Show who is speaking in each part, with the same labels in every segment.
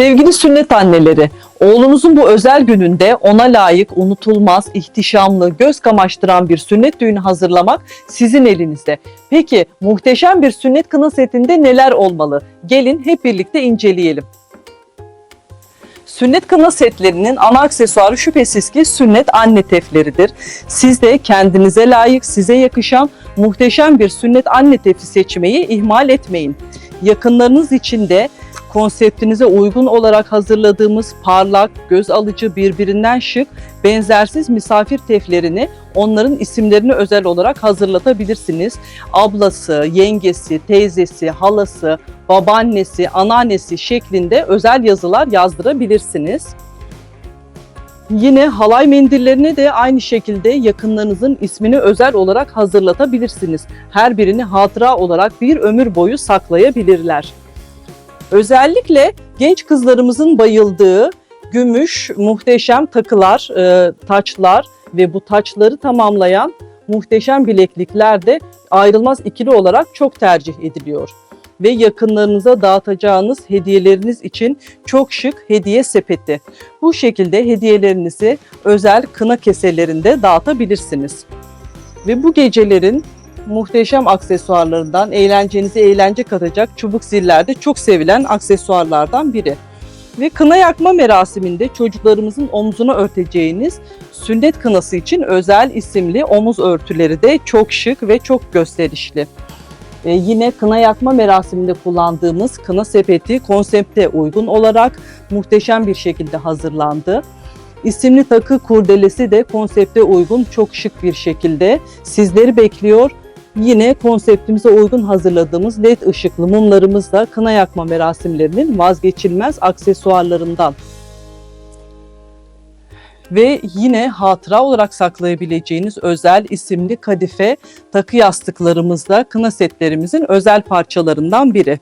Speaker 1: Sevgili sünnet anneleri, oğlunuzun bu özel gününde ona layık, unutulmaz, ihtişamlı, göz kamaştıran bir sünnet düğünü hazırlamak sizin elinizde. Peki muhteşem bir sünnet kına setinde neler olmalı? Gelin hep birlikte inceleyelim. Sünnet kına setlerinin ana aksesuarı şüphesiz ki sünnet anne tefleridir. Siz de kendinize layık, size yakışan muhteşem bir sünnet anne tefi seçmeyi ihmal etmeyin. Yakınlarınız için de konseptinize uygun olarak hazırladığımız parlak, göz alıcı, birbirinden şık, benzersiz misafir teflerini onların isimlerini özel olarak hazırlatabilirsiniz. Ablası, yengesi, teyzesi, halası, babaannesi, anneannesi şeklinde özel yazılar yazdırabilirsiniz. Yine halay mendillerine de aynı şekilde yakınlarınızın ismini özel olarak hazırlatabilirsiniz. Her birini hatıra olarak bir ömür boyu saklayabilirler. Özellikle genç kızlarımızın bayıldığı gümüş muhteşem takılar, e, taçlar ve bu taçları tamamlayan muhteşem bileklikler de ayrılmaz ikili olarak çok tercih ediliyor. Ve yakınlarınıza dağıtacağınız hediyeleriniz için çok şık hediye sepeti. Bu şekilde hediyelerinizi özel kına keselerinde dağıtabilirsiniz. Ve bu gecelerin muhteşem aksesuarlarından eğlencenize eğlence katacak çubuk ziller de çok sevilen aksesuarlardan biri. Ve kına yakma merasiminde çocuklarımızın omzuna örteceğiniz sünnet kınası için özel isimli omuz örtüleri de çok şık ve çok gösterişli. Ve yine kına yakma merasiminde kullandığımız kına sepeti konsepte uygun olarak muhteşem bir şekilde hazırlandı. İsimli takı kurdelesi de konsepte uygun çok şık bir şekilde sizleri bekliyor. Yine konseptimize uygun hazırladığımız led ışıklı mumlarımız da kına yakma merasimlerinin vazgeçilmez aksesuarlarından. Ve yine hatıra olarak saklayabileceğiniz özel isimli kadife takı yastıklarımız da kına setlerimizin özel parçalarından biri.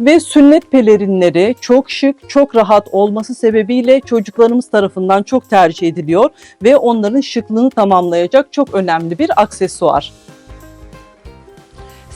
Speaker 1: Ve sünnet pelerinleri çok şık, çok rahat olması sebebiyle çocuklarımız tarafından çok tercih ediliyor ve onların şıklığını tamamlayacak çok önemli bir aksesuar.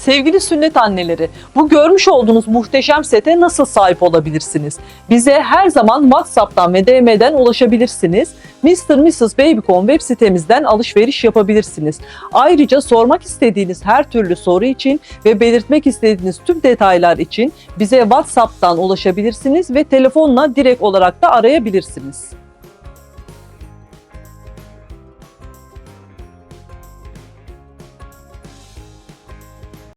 Speaker 1: Sevgili sünnet anneleri, bu görmüş olduğunuz muhteşem sete nasıl sahip olabilirsiniz? Bize her zaman WhatsApp'tan ve DM'den ulaşabilirsiniz. Mr. Mrs. Babycon web sitemizden alışveriş yapabilirsiniz. Ayrıca sormak istediğiniz her türlü soru için ve belirtmek istediğiniz tüm detaylar için bize WhatsApp'tan ulaşabilirsiniz ve telefonla direkt olarak da arayabilirsiniz.